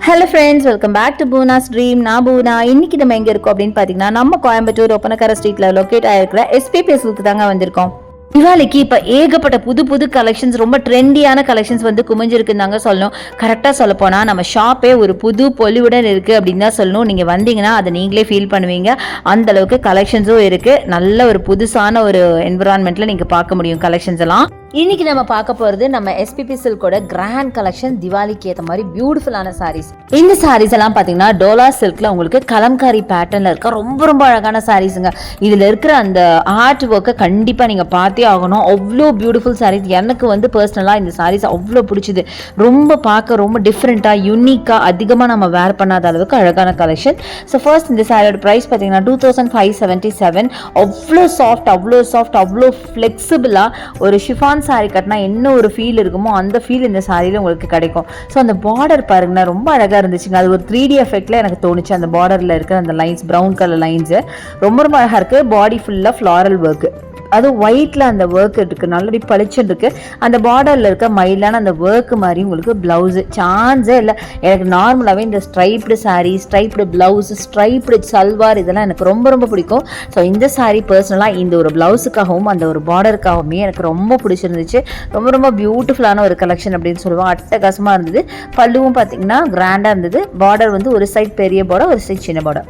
Hello friends welcome back to Poona stream நான் பூனா இன்னைக்கு நம்ம எங்கே இருக்கோம் அப்படின்னு பார்த்தீங்கன்னா நம்ம கோயம்புத்தூர் ஒப்பனக்கர ஸ்ட்ரீட்ல லொக்கேட் ஆகிருக்கிற எஸ்பிபி தாங்க வந்திருக்கோம். திவாலிக்கு இப்போ ஏகப்பட்ட புது புது கலெக்ஷன்ஸ் ரொம்ப ட்ரெண்டியான கலெக்ஷன்ஸ் வந்து குமிஞ்சிருக்குன்னு தாங்க சொல்லணும். கரெக்டாக சொல்ல போனால் நம்ம ஷாப்பே ஒரு புது பொலிவுடன் இருக்குது அப்படின்னு தான் சொல்லணும். நீங்கள் வந்தீங்கன்னா அதை நீங்களே ஃபீல் பண்ணுவீங்க. அந்த அளவுக்கு கலெக்ஷன்ஸும் இருக்குது நல்ல ஒரு புதுசான ஒரு என்விரான்மெண்ட்டில் நீங்கள் பார்க்க முடியும் கலெக்ஷன்ஸ் எல்லாம். இன்னைக்கு நம்ம பார்க்க போகிறது நம்ம எஸ்பிபி சில்கோட கிராண்ட் கலெக்ஷன் திவாலிக்கு ஏற்ற மாதிரி பியூட்டிஃபுல்லான சாரீஸ் இந்த சாரீஸ் எல்லாம் பார்த்தீங்கன்னா டோலா சில்கில் உங்களுக்கு கலம்காரி பேட்டர்னில் இருக்க ரொம்ப ரொம்ப அழகான சாரீஸுங்க இதில் இருக்கிற அந்த ஆர்ட் ஒர்க்கை கண்டிப்பாக நீங்கள் பார்த்தே ஆகணும். அவ்வளோ பியூட்டிஃபுல் சாரீஸ் எனக்கு வந்து பர்சனலாக இந்த சாரீஸ் அவ்வளோ பிடிச்சிது. ரொம்ப பார்க்க ரொம்ப டிஃப்ரெண்ட்டாக யூனிக்காக அதிகமாக நம்ம வேர் பண்ணாத அளவுக்கு அழகான கலெக்ஷன் ஸோ ஃபர்ஸ்ட் இந்த சாரியோட ப்ரைஸ் பார்த்தீங்கன்னா two thousand five seventy seven அவ்வளோ சாஃப்ட் அவ்வளோ சாஃப்ட் அவ்வளோ ஃப்ளெக்சிபிளாக ஒரு ஷிஃபான் சாரி கட்டினா என்ன ஒரு ஃபீல் இருக்குமோ அந்த ஃபீல் இந்த சாரியில் உங்களுக்கு கிடைக்கும். ஸோ அந்த பார்டர் பாருங்கன்னா ரொம்ப அழகாக இருந்துச்சுங்க. அது ஒரு த்ரீ டி எஃபெக்டில் எனக்கு தோணுச்சு. அந்த பார்டரில் இருக்கிற அந்த லைன்ஸ் ப்ரௌன் கலர் லைன்ஸு ரொம்ப ரொம்ப அழகாக இருக்குது பாடி ஃபுல்லாக ஃப்ளாரல் ஒர்க்கு அது ஒயிட்டில் அந்த ஒர்க் இருக்குது நல்லபடி பளிச்சுன்னு அந்த பார்டரில் இருக்க மயிலான அந்த ஒர்க் மாதிரி உங்களுக்கு ப்ளவுஸு சான்ஸே இல்லை. எனக்கு நார்மலாகவே இந்த striped sari striped blouse striped salwar இதெல்லாம் எனக்கு ரொம்ப ரொம்ப பிடிக்கும். ஸோ இந்த சாரீ பர்சனலாக இந்த ஒரு ப்ளவுஸுக்காகவும் அந்த ஒரு பார்டருக்காகவுமே எனக்கு ரொம்ப பிடிச்சிருந்துச்சு. ரொம்ப ரொம்ப பியூட்டிஃபுல்லான ஒரு கலெக்ஷன் அப்படின்னு சொல்லுவோம். அட்டகாசமாக இருந்தது. பல்லுவும் பார்த்தீங்கன்னா கிராண்டாக இருந்தது. பார்டர் வந்து ஒரு சைட் பெரிய பார்டர் ஒரு சைட் சின்ன பார்டர்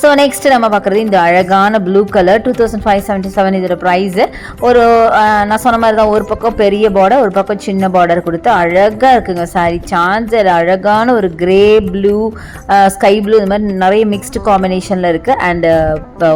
ஸோ நெக்ஸ்ட் நம்ம பார்க்குறது இந்த அழகான blue colour two thousand five seventy seven இதோட ப்ரைஸு ஒரு நான் சொன்ன மாதிரி தான் ஒரு பக்கம் பெரிய பார்டர் ஒரு பக்கம் சின்ன பார்டர் கொடுத்து அழகாக இருக்குங்க சாரி சான்சர் அழகான ஒரு கிரே ப்ளூ ஸ்கை ப்ளூ இந்த மாதிரி நிறைய மிக்ஸ்டு காம்பினேஷனில் இருக்குது அண்டு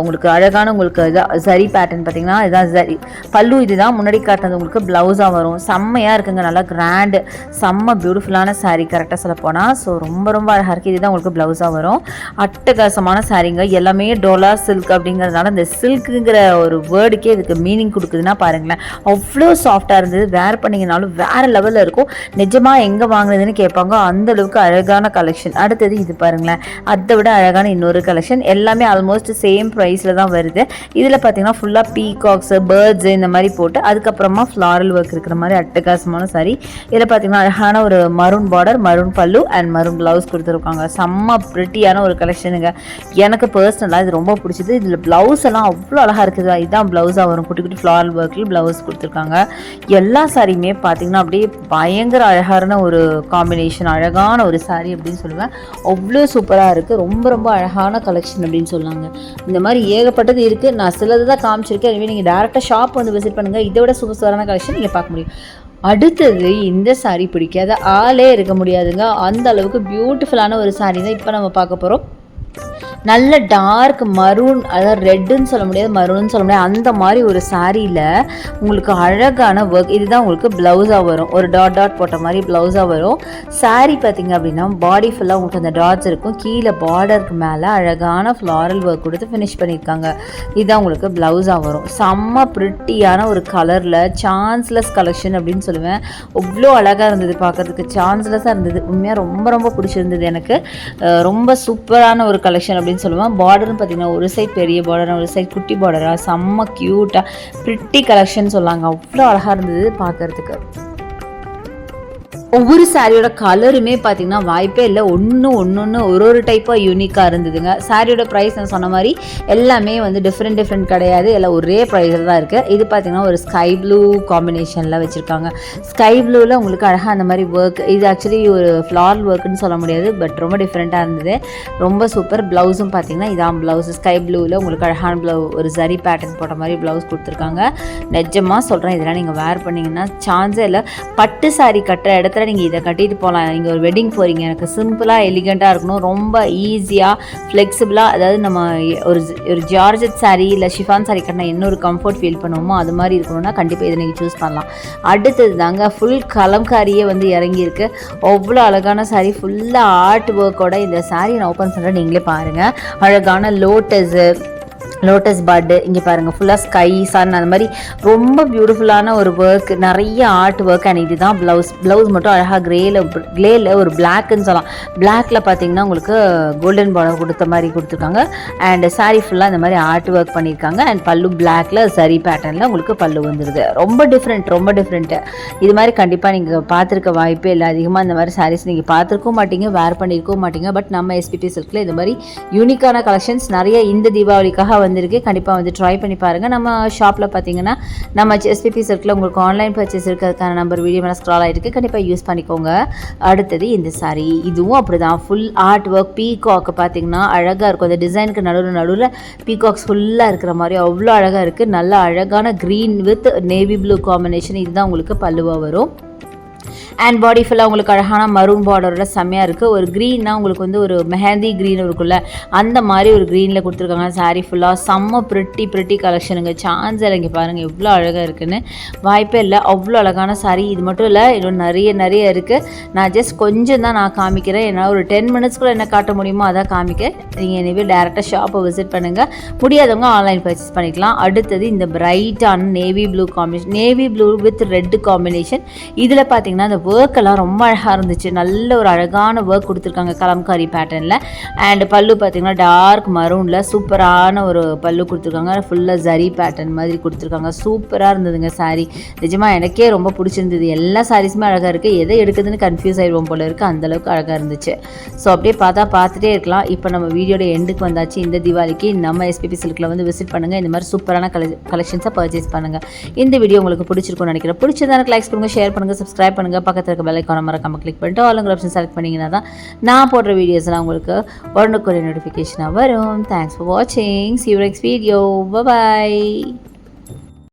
உங்களுக்கு அழகான உங்களுக்கு இதாக சரி பேட்டர்ன் பார்த்தீங்கன்னா இதுதான் சரி பல்லு இதுதான் முன்னாடி காட்டுறது உங்களுக்கு ப்ளவுஸாக வரும். செம்மையாக இருக்குங்க நல்லா கிராண்டு செம்ம பியூட்டிஃபுல்லான saree. கரெக்டாக சொல்ல போனால் ஸோ ரொம்ப ரொம்ப அழகாக இருக்குது இதுதான் உங்களுக்கு ப்ளவுஸாக வரும். அட்டகாசமான சாரீங்க எல்லாமே டோலா சில்க் அப்படிங்கிறதுனால இந்த சில்க்குங்கிற ஒரு வேர்டுக்கே இதுக்கு மீனிங் கொடுக்குதுன்னா பாருங்களேன். அவ்வளோ சாஃப்டாக இருந்தது. வேர் பண்ணிங்கனாலும் வேறு லெவலில் இருக்கும். நிஜமாக எங்கே வாங்குனதுன்னு கேட்பாங்க. அந்த அளவுக்கு அழகான கலெக்ஷன் அடுத்தது இது பாருங்களேன். அதை விட அழகான இன்னொரு கலெக்ஷன் எல்லாமே ஆல்மோஸ்ட் சேம் ப்ரைஸில் தான் வருது. இதில் பார்த்தீங்கன்னா ஃபுல்லாக பீகாக்ஸு பேர்ட்ஸ் இந்த மாதிரி போட்டு அதுக்கப்புறமா ஃப்ளாரல் ஒர்க் இருக்கிற மாதிரி அட்டகாசமான சாரி இதில் பார்த்தீங்கன்னா அழகான ஒரு மரூன் பார்டர் மரூன் பல்லு அண்ட் மரூன் ப்ளவுஸ் கொடுத்துருக்காங்க. செம்ம ப்ரிட்டியான ஒரு கலெக்ஷனுங்க எனக்கு எனக்கு பர்சனலாக இது ரொம்ப பிடிச்சது. இதில் ப்ளவுஸ் எல்லாம் அவ்வளோ அழகாக இருக்குது. இதுதான் ப்ளவுஸாக வரும். குட்டி குட்டி ஃப்ளார் ஒர்க்கில் ப்ளவுஸ் கொடுத்துருக்காங்க. எல்லா சாரியுமே பார்த்தீங்கன்னா அப்படியே பயங்கர அழகான ஒரு காம்பினேஷன் அழகான ஒரு சாரீ அப்படின்னு சொல்லுவேன். அவ்வளோ சூப்பராக இருக்குது ரொம்ப ரொம்ப அழகான கலெக்ஷன் அப்படின்னு சொன்னாங்க. இந்த மாதிரி ஏகப்பட்டது இருக்குது நான் சிலது தான் காமிச்சிருக்கேன். எனவே நீங்கள் டேரெக்டாக ஷாப் வந்து விசிட் பண்ணுங்கள் இதை விட சூப்பர் சூப்பரான கலெக்ஷன் நீங்கள் பார்க்க முடியும். அடுத்தது இந்த சாரீ பிடிக்காத ஆளே இருக்க முடியாதுங்க. அந்த அளவுக்கு பியூட்டிஃபுல்லான ஒரு சாரீ தான் இப்போ நம்ம பார்க்க போகிறோம் நல்ல டார்க் மரூன் அதாவது ரெட்டுன்னு சொல்ல முடியாது மரூன்னு சொல்ல முடியாது. அந்த மாதிரி ஒரு சாரியில் உங்களுக்கு அழகான ஒர்க் இதுதான் உங்களுக்கு ப்ளவுஸாக வரும். ஒரு டாட் டாட் போட்ட மாதிரி ப்ளவுஸாக வரும். Saree பார்த்தீங்க அப்படின்னா பாடி ஃபுல்லாக உங்களுக்கு அந்த டாட்ஸ் இருக்கும். கீழே பார்டருக்கு மேலே அழகான ஃப்ளாரல் ஒர்க் கொடுத்து ஃபினிஷ் பண்ணியிருக்காங்க. இதுதான் உங்களுக்கு ப்ளவுஸாக வரும். செம்ம ப்ரிட்டியான ஒரு கலரில் சான்ஸ்லெஸ் கலெக்ஷன் அப்படின்னு சொல்லுவேன். அவ்வளோ அழகாக இருந்தது பார்க்கறதுக்கு. சான்ஸ்லெஸ்ஸாக இருந்தது. உண்மையாக ரொம்ப ரொம்ப பிடிச்சிருந்தது எனக்கு. ரொம்ப சூப்பரான ஒரு கலெக்ஷன் அப்படின்னு சொல்லுவேன் பார்டர்னு பார்த்தீங்கன்னா ஒரு சைட் பெரிய பார்டர் ஒரு சைட் குட்டி பார்டராக செம்ம க்யூட்டாக ப்ரிட்டி கலெக்ஷன் சொல்லாங்க. அவ்வளோ அழகாக இருந்தது பார்க்குறதுக்கு. ஒவ்வொரு சாரியோட கலருமே பார்த்தீங்கன்னா வாய்ப்பே இல்லை. ஒன்று ஒன்று ஒரு ஒரு டைப்பாக யூனிக்காக இருந்ததுங்க. சாரியோட ப்ரைஸ் நான் சொன்ன மாதிரி எல்லாமே வந்து டிஃப்ரெண்ட் டிஃப்ரெண்ட் கிடையாது. எல்லாம் ஒரே ப்ரைஸில் தான் இருக்குது இது பார்த்தீங்கன்னா ஒரு ஸ்கை ப்ளூ காம்பினேஷனில் வச்சுருக்காங்க. ஸ்கை ப்ளூவில் உங்களுக்கு அழகாக அந்த மாதிரி ஒர்க் இது ஆக்சுவலி ஒரு ஃப்ளார் ஒர்க்குன்னு சொல்ல முடியாது பட் ரொம்ப டிஃப்ரெண்ட்டாக இருந்தது. ரொம்ப சூப்பர் ப்ளவுஸும் பார்த்தீங்கன்னா இதான் ப்ளவுஸ் ஸ்கை ப்ளூவில் உங்களுக்கு அழகான ப்ளவு ஒரு ஜரி பேட்டர்ன் போட்ட மாதிரி ப்ளவுஸ் கொடுத்துருக்காங்க. நிஜமாக சொல்கிறேன் இதெல்லாம் நீங்கள் வேர் பண்ணிங்கன்னா சான்ஸே இல்லை. பட்டு சாரி கட்டுற இடத்துல நீங்கள் இதை கட்டிட்டு போகலாம் நீங்கள் ஒரு வெட்டிங் போகிறீங்க எனக்கு சிம்பிளாக எலிகண்ட்டாக இருக்கணும். ரொம்ப ஈஸியாக ஃப்ளெக்சிபிளாக அதாவது நம்ம ஒரு ஒரு ஜார்ஜட் சாரீ இல்லை ஷிஃபான் சாரீ கட்டினா என்ன ஒரு கம்ஃபர்ட் ஃபீல் பண்ணுவோமோ அது மாதிரி இருக்கணும்னா கண்டிப்பாக இதை நீங்கள் சூஸ் பண்ணலாம். அடுத்தது தாங்க ஃபுல் கலம்காரியே வந்து இறங்கியிருக்கு. அவ்வளோ அழகான saree ஃபுல்லாக ஆர்ட் ஒர்க்கோட இந்த சாரீ நான் ஓப்பன் பண்ணுறேன் நீங்களே பாருங்கள் அழகான லோட்டஸு லோட்டஸ் பட்டு இங்கே பாருங்கள் ஃபுல்லாக ஸ்கை சன் அந்த மாதிரி ரொம்ப பியூட்டிஃபுல்லான ஒரு ஒர்க் நிறைய ஆர்ட் ஒர்க் அண்ட் இதுதான் ப்ளவுஸ் ப்ளவுஸ் மட்டும் அழகாக கிரேல கிளேல ஒரு பிளாக்னு சொல்லலாம். பிளாக்ல பார்த்தீங்கன்னா உங்களுக்கு கோல்டன் பார்டர் கொடுத்த மாதிரி கொடுத்துருக்காங்க. அண்ட் சாரீ ஃபுல்லாக இந்த மாதிரி ஆர்ட் ஒர்க் பண்ணியிருக்காங்க. அண்ட் பல்லு பிளாக்ல சரி பேட்டர்னில் உங்களுக்கு பல்லு வந்துடுது ரொம்ப டிஃப்ரெண்ட் ரொம்ப டிஃப்ரெண்ட்டு இது மாதிரி கண்டிப்பாக நீங்கள் பார்த்துருக்க வாய்ப்பே இல்லை. அதிகமாக இந்த மாதிரி சாரீஸ் நீங்கள் பார்த்துருக்கவும் மாட்டீங்க வேர் பண்ணியிருக்கவும் மாட்டீங்க. பட் நம்ம எஸ்பிபி சில்கில் இந்த மாதிரி யூனிக்கான கலெக்ஷன்ஸ் நிறைய இந்த தீபாவளிக்காக வந்து வந்திருக்கு. கண்டிப்பாக வந்து ட்ரை பண்ணி பாருங்கள் நம்ம ஷாப்பில் பார்த்தீங்கன்னா நம்ம எஸ்பிபி சர்க்கிளில் உங்களுக்கு ஆன்லைன் பர்ச்சேஸ் இருக்கிறதுக்கான நம்பர் வீடியோ மேலே ஸ்க்ரால் ஆகிருக்கு கண்டிப்பாக யூஸ் பண்ணிக்கோங்க. அடுத்தது இந்த சாரீ இதுவும் அப்படி தான் ஃபுல் ஆர்ட் ஒர்க் பீகாக் பார்த்தீங்கன்னா அழகாக இருக்கும். அந்த டிசைனுக்கு நடுவில் நடுவில் பீகாக்ஸ் ஃபுல்லாக இருக்கிற மாதிரி அவ்வளோ அழகாக இருக்குது நல்லா அழகான green with navy blue combination இதுதான் உங்களுக்கு பல்லுவாக வரும். அண்ட் பாடி ஃபுல்லாக உங்களுக்கு அழகான மரூன் பார்டரோட செம்மையாக இருக்குது ஒரு க்ரீன்னா உங்களுக்கு வந்து ஒரு மெஹந்தி க்ரீன் இருக்குல்ல அந்த மாதிரி ஒரு க்ரீனில் கொடுத்துருக்காங்க. சாரீ ஃபுல்லாக செம்ம ப்ரிட்டி ப்ரிட்டி கலெக்ஷனுங்க சான்ஸ் இறங்கி பாருங்கள் எவ்வளோ அழகாக இருக்குன்னு. வாய்ப்பே இல்லை அவ்வளோ அழகான சாரீ இது மட்டும் இல்லை இன்னும் நிறைய நிறைய இருக்குது நான் ஜஸ்ட் கொஞ்சம் தான் நான் காமிக்கிறேன். என்னால் ஒரு டென் மினிட்ஸ்க்குள்ளே என்ன காட்ட முடியுமோ அதான் காமிக்க. நீங்கள் எனவே டேரெக்டாக ஷாப்பை விசிட் பண்ணுங்கள் முடியாதவங்க ஆன்லைன் பர்ச்சேஸ் பண்ணிக்கலாம். அடுத்தது இந்த பிரைட்டான navy blue combination navy blue with red combination இதில் பார்த்தீங்கன்னா அந்த ஒர்க் எல்லாம் ரொம்ப அழகாக இருந்துச்சு. நல்ல ஒரு அழகான ஒர்க் கொடுத்துருக்காங்க கலம்காரி பேட்டர்னில் அண்ட் பல்லு பார்த்தீங்கன்னா டார்க் மரூனில் சூப்பரான ஒரு பல்லு கொடுத்துருக்காங்க. ஃபுல்லாக ஜரி பேட்டர்ன் மாதிரி கொடுத்துருக்காங்க. சூப்பராக இருந்ததுங்க saree. நிஜமாக எனக்கே ரொம்ப பிடிச்சிருந்தது. எல்லா சாரீஸுமே அழகாக இருக்குது எதை எடுக்குதுன்னு கன்ஃபியூஸ் ஆயிடுவோம் போல இருக்குது அந்தளவுக்கு அழகாக இருந்துச்சு. ஸோ அப்படியே பார்த்தா பார்த்துட்டே இருக்கலாம். இப்போ நம்ம வீடியோட எண்டுக்கு வந்தாச்சு. இந்த தீபாவளிக்கு நம்ம எஸ்பிபி சில்கில் வந்து விசிட் பண்ணுங்கள் இந்த மாதிரி சூப்பரான கலெ கலெக்ஷன்ஸை பர்ச்சேஸ் பண்ணுங்கள் இந்த வீடியோ உங்களுக்கு பிடிச்சிருக்கும்னு நினைக்கிறேன். பிடிச்சிருந்தா லைக்ஸ் பண்ணுங்கள் ஷேர் பண்ணுங்கள் சப்ஸ்கிரைப் பண்ணுங்கள் பக்கத்தில் இருக்க பெல்லைக்கான மறக்காமல் கிளிக் பண்ணிட்டு ஆளுங்கிற ஆப்ஷன் செலக்ட் பண்ணிங்கன்னா தான் நான் போடுற வீடியோஸ்லாம் உங்களுக்கு உடனுக்குரிய நோட்டிஃபிகேஷனாக வரும். தேங்க்ஸ் ஃபார் வாட்சிங் சி நெக்ஸ்ட் வீடியோ பாய்